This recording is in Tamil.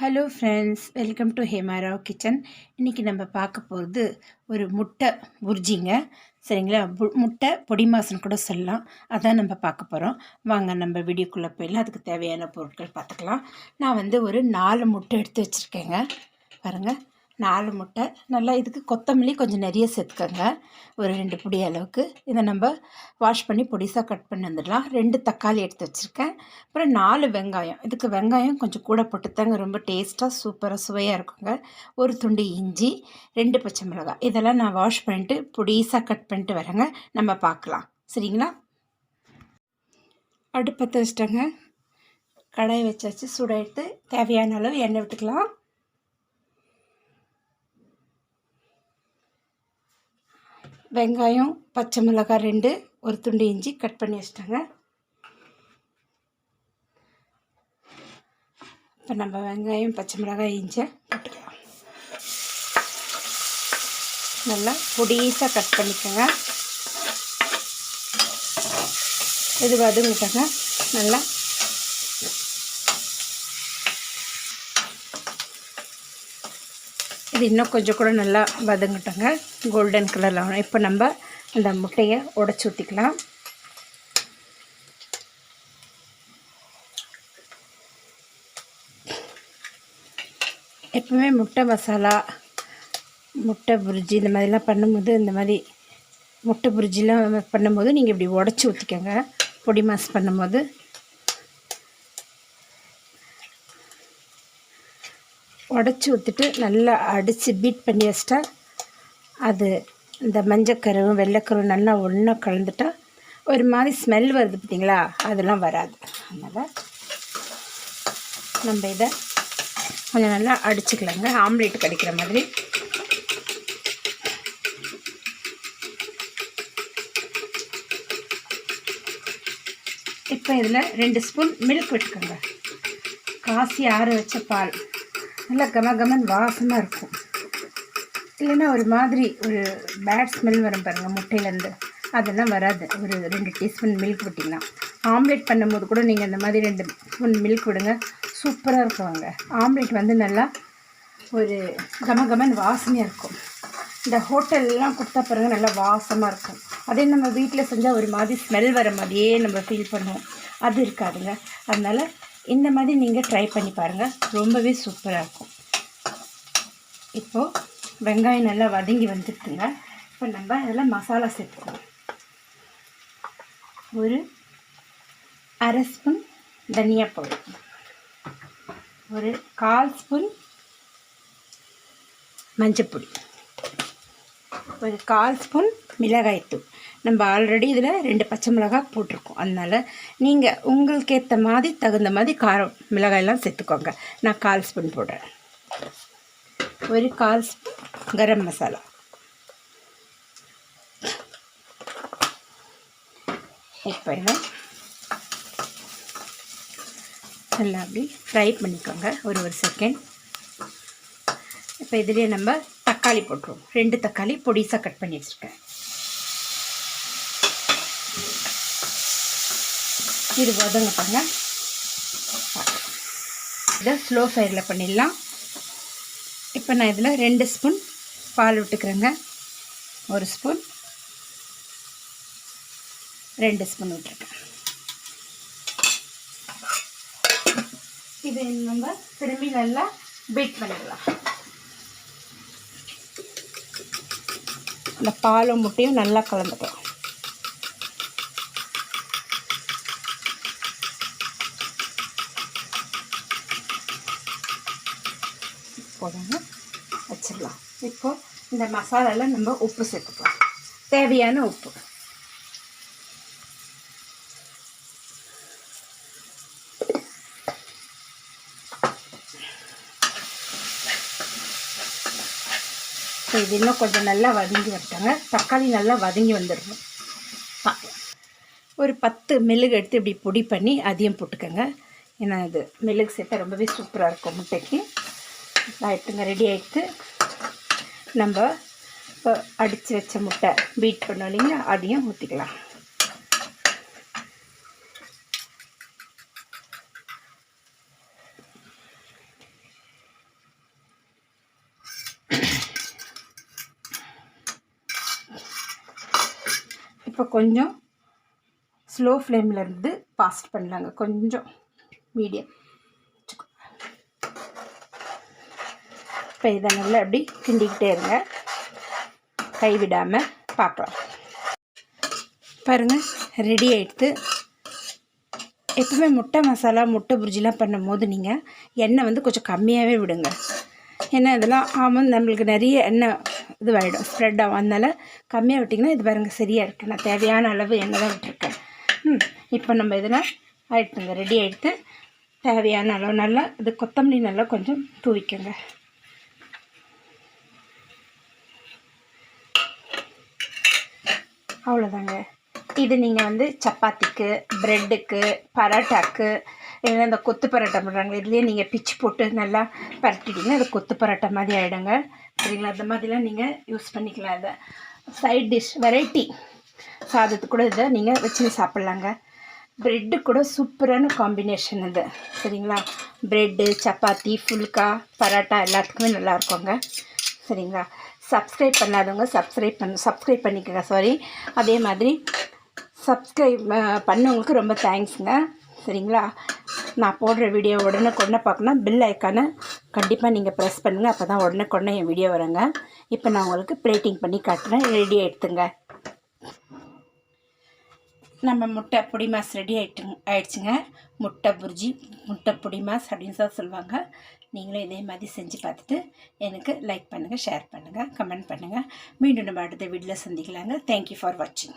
Hello friends welcome to Hemarao kitchen இன்றைக்கி நம்ம பார்க்க போகிறது ஒரு முட்டை புர்ஜிங்க. சரிங்களா? முட்டை பொடி மாசம் கூட சொல்லலாம். அதான் நம்ம பார்க்க போகிறோம் வாங்க நம்ம வீடியோக்குள்ளே போயிடலாம். அதுக்கு தேவையான பொருட்கள் பார்த்துக்கலாம். நான் வந்து ஒரு நாலு முட்டை எடுத்து வச்சுருக்கேங்க. பாருங்கள் நாலு முட்டை. நல்லா இதுக்கு கொத்தமல்லி கொஞ்சம் நிறைய சேர்த்துக்கோங்க. ஒரு ரெண்டு பிடி அளவுக்கு. இதை நம்ம வாஷ் பண்ணி பொடிசாக கட் பண்ணி வந்துடலாம். ரெண்டு தக்காளி எடுத்து வச்சுருக்கேன். அப்புறம் நாலு வெங்காயம். இதுக்கு வெங்காயம் கொஞ்சம் கூட போட்டுத்தாங்க ரொம்ப டேஸ்ட்டாக சூப்பராக சுவையாக இருக்குங்க. ஒரு துண்டு இஞ்சி ரெண்டு பச்சை மிளகாய். இதெல்லாம் நான் வாஷ் பண்ணிட்டு பொடிசாக கட் பண்ணிட்டு வரேங்க. நம்ம பார்க்கலாம். சரிங்களா? அடுப்பத்தை வச்சிட்டேங்க கடாய் வச்சாச்சு. சூடாகிட்டு எடுத்து தேவையான அளவு எண்ணெய் விட்டுக்கலாம். வெங்காயம் பச்சை மிளகாய் ரெண்டு ஒரு துண்டு இஞ்சி கட் பண்ணி வச்சிட்டாங்க. இப்போ நம்ம வெங்காயம் பச்சை மிளகாய் இஞ்சி போட்டுக்கலாம். நல்லா பொடிசாக கட் பண்ணிக்கோங்க. இது வதங்கிட்டாங்க நல்லா இது இன்னும் கொஞ்சம் கூட நல்லா வதங்கட்டோங்க. கோல்டன் கலரில் ஆகணும் இப்போ நம்ம அந்த முட்டையை உடச்சி ஊற்றிக்கலாம் எப்பவுமே முட்டை மசாலா முட்டை புரிஜி இந்த மாதிரிலாம் பண்ணும்போது இந்த மாதிரி முட்டை புரிஜிலாம் பண்ணும்போது நீங்கள் இப்படி உடச்சி ஊற்றிக்கோங்க பொடி மாஸ் பண்ணும்போது உடச்சி ஊற்றிட்டு நல்லா அடித்து பீட் பண்ணி வச்சிட்டா அது இந்த மஞ்சக்கருவும் வெள்ளைக்கருவும் நல்லா ஒன்றா கலந்துட்டா ஒரு மாதிரி ஸ்மெல் வருது பார்த்தீங்களா அதெல்லாம் வராது. அதனால் நம்ம இதை கொஞ்சம் நல்லா அடிச்சுக்கலாங்க. ஆம்லேட் கடிக்கிற மாதிரி. இப்போ இதில் ரெண்டு ஸ்பூன் மில்க் விட்டுக்கோங்க. காசி ஆற வச்ச பால். நல்லா கம கமன் வாசமாக இருக்கும். இல்லைன்னா ஒரு மாதிரி ஒரு பேட் ஸ்மெல் வரும் பாருங்கள் முட்டையிலேருந்து. அதெல்லாம் வராது. ஒரு ரெண்டு டீஸ்பூன் மில்க் விட்டிங்கன்னா ஆம்லேட் பண்ணும்போது கூட நீங்கள் இந்த மாதிரி ரெண்டு ஸ்பூன் மில்க் விடுங்க. சூப்பராக இருக்குவாங்க ஆம்லேட் வந்து நல்லா ஒரு கம கமன் வாசனையாக இருக்கும். இந்த ஹோட்டல்லாம் கொடுத்தா பாருங்கள் நல்லா வாசமாக இருக்கும். அதே நம்ம வீட்டில் செஞ்சால் ஒரு மாதிரி ஸ்மெல் வர மாதிரியே நம்ம ஃபீல் பண்ணுவோம். அது இருக்காதுங்க. அதனால் இந்த மாதிரி நீங்கள் ட்ரை பண்ணி பாருங்கள் ரொம்பவே சூப்பராக இருக்கும். இப்போது வெங்காயம் நல்லா வதங்கி வந்துருக்குங்க இப்போ நம்ம அதில் மசாலா சேர்த்துக்கலாம். ஒரு அரை ஸ்பூன் தனியா பவுடர் ஒரு கால் ஸ்பூன் மஞ்சப்பொடி ஒரு கால் ஸ்பூன் மிளகாய்த்தூள் நம்ம ஆல்ரெடி இதில் ரெண்டு பச்சை மிளகாய் போட்டிருக்கோம். அதனால் நீங்கள் உங்களுக்கு ஏற்ற மாதிரி தகுந்த மாதிரி காரம் மிளகாயெல்லாம் சேர்த்துக்கோங்க. நான் கால் ஸ்பூன் போடுறேன். ஒரு கால் ஸ்பூன் கரம் மசாலா. இப்போ இதை நல்லா அப்படி ஃப்ரை பண்ணிக்கோங்க. ஒரு ஒரு செகண்ட் இப்போ இதுலேயே நம்ம தக்காளி போட்டுருவோம். ரெண்டு தக்காளி பொடிசாக கட் பண்ணி வச்சுருக்கேன். இது வதங்கப்பாங்க இதை ஸ்லோ ஃபயரில் பண்ணிடலாம். இப்போ நான் இதில் ரெண்டு ஸ்பூன் பால் விட்டுக்கிறேங்க. ஒரு ஸ்பூன் ரெண்டு ஸ்பூன் விட்டுருக்கேன். இது நம்ம திரும்பி நல்லா பீட் பண்ணிடலாம். இந்த பாலும் முட்டையும் நல்லா கலந்துக்கலாம் போதுங்க. வச்சிடலாம். இப்போ இந்த மசாலாவில் நம்ம உப்பு சேர்த்துக்கலாம். தேவையான உப்பு. ஸோ இது இன்னும் கொஞ்சம் நல்லா வதங்கி வரட்டாங்க. தக்காளி நல்லா வதங்கி வந்துடணும். ஒரு பத்து மிளகு எடுத்து இப்படி பொடி பண்ணி அதையும் போட்டுக்கோங்க. ஏன்னா இது மிளகு சேர்த்தா ரொம்பவே சூப்பராக இருக்கும் முட்டைக்கு. எடுத்துங்க ரெடி ஆகிட்டு நம்ம இப்போ அடித்து வச்ச முட்டை பீட் பண்ணோம் இல்லைங்களா? அதையும் ஊற்றிக்கலாம் கொஞ்சம் ஸ்லோ ஃப்ளேமில் இருந்து ஃபாஸ்ட் பண்ணலாங்க. கொஞ்சம் மீடியம் இப்போ இதை நல்லா அப்படி கிண்டிக்கிட்டே இருங்க. கைவிடாமல் பார்க்கலாம். பாருங்கள் ரெடி ஆகிடுத்து எப்பவுமே முட்டை மசாலா முட்டை புரிஜிலாம் பண்ணும்போது நீங்கள் எண்ணெய் வந்து கொஞ்சம் கம்மியாகவே விடுங்க. ஏன்னா இதெல்லாம் ஆமாம் நம்மளுக்கு நிறைய எண்ணெய் இதுவாகிடும் ஸ்ப்ரெட் ஆகும். அதனால் கம்மியாக விட்டிங்கன்னா இது பாருங்கள் சரியாக இருக்குது நான் தேவையான அளவு எண்ணெய் தான் விட்டுருக்கேன். ம் இப்போ நம்ம இதில் ஆயிடுத்துங்க ரெடி ஆகிடுத்து தேவையான அளவு நல்லா இது கொத்தமல்லி நல்லா கொஞ்சம் தூவிக்கோங்க. அவ்வளோதாங்க. இது நீங்கள் வந்து சப்பாத்திக்கு ப்ரெட்டுக்கு பரோட்டாக்கு இல்லைன்னா இந்த கொத்து பரோட்டா பண்ணுறாங்க இதுலேயே நீங்கள் பிச்சு போட்டு நல்லா பரட்டிட்டிங்கன்னா அது கொத்து பரோட்டா மாதிரி ஆகிடுங்க சரிங்களா அந்த மாதிரிலாம் நீங்கள் யூஸ் பண்ணிக்கலாம் இதை. சைட் டிஷ் வெரைட்டி சாதத்துக்கு கூட இதை நீங்கள் வச்சு சாப்பிட்லாங்க. ப்ரெட்டு கூட சூப்பரான காம்பினேஷன் இது. சரிங்களா? ப்ரெட்டு சப்பாத்தி ஃபுல்கா பரோட்டா எல்லாத்துக்குமே நல்லா இருக்குங்க. சரிங்களா? சப்ஸ்கிரைப் பண்ணாதவங்க சப்ஸ்கிரைப் பண்ண சப்ஸ்கிரைப் பண்ணிக்கோங்க சாரி அதே மாதிரி சப்ஸ்கிரைப் பண்ணவங்களுக்கு ரொம்ப தேங்க்ஸுங்க சரிங்களா? நான் போடுற வீடியோ உடனே கொண்டே பார்க்கணும் பில் ஐக்கானை கண்டிப்பாக நீங்கள் ப்ரெஸ் பண்ணுங்கள் அப்போ தான் உடனே கொண்டே என் வீடியோ வருங்க. இப்போ நான் உங்களுக்கு பிளேட்டிங் பண்ணி காட்டுறேன். ரெடி எடுத்துங்க நம்ம முட்டை பொடி மாஸ் ரெடி ஆகிட்டு ஆயிடுச்சுங்க. முட்டை புர்ஜி முட்டை பொடி மாஸ் அப்படின்னு தான் சொல்லுவாங்க. நீங்களும் இதே மாதிரி செஞ்சு பார்த்துட்டு எனக்கு லைக் பண்ணுங்கள் ஷேர் பண்ணுங்கள் கமெண்ட் பண்ணுங்கள் மீண்டும் நம்ம அடுத்த வீட்டில் சந்திக்கலாங்க. தேங்க்யூ ஃபார் வாட்சிங்